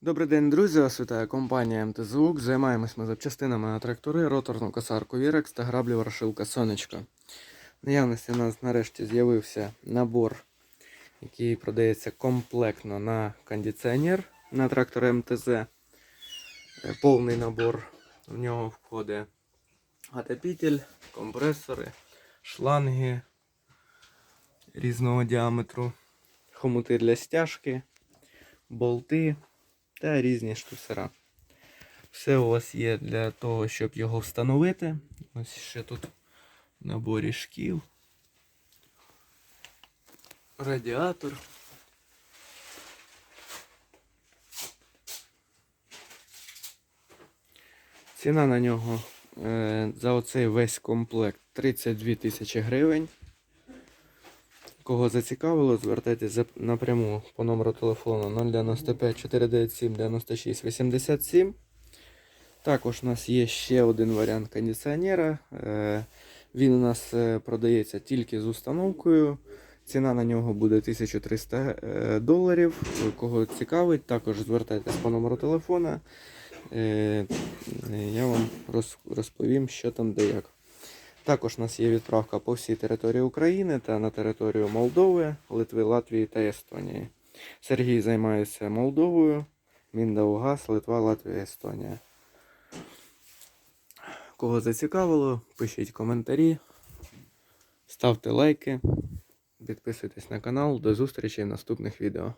Добрий день, друзі! Вас вітає компанія МТЗУК. Займаємось ми запчастинами на трактори, роторну косарку Вірекс та граблі ворошилка Сонечко. В наявності у нас нарешті з'явився набор, який продається комплектно на кондиціонер на трактор МТЗ. Е, Повний набор. В нього входить отопитель, компресори, шланги різного діаметру, хомути для стяжки, болти та різні штуцера. Все у вас є для того, щоб його встановити. Ось ще тут наборі шкіл. Радіатор. Ціна на нього е, за оцей весь комплект 32 тисячі гривень. Кого зацікавило, звертайтеся напряму по номеру телефону 095 497 96 87. Також у нас є ще один варіант кондиціонера. Е, Він у нас е, продається тільки з установкою. Ціна на нього буде 1300 е, доларів. Кого цікавить, також звертайтеся по номеру телефона. Я вам розповім, що там де як. Також у нас є відправка по всій території України та на територію Молдови, Литви, Латвії та Естонії. Сергій займається Молдовою, Міндаугаз, Литва, Латвія, Естонія. Кого зацікавило, пишіть коментарі, ставте лайки, підписуйтесь на канал. До зустрічі в наступних відео.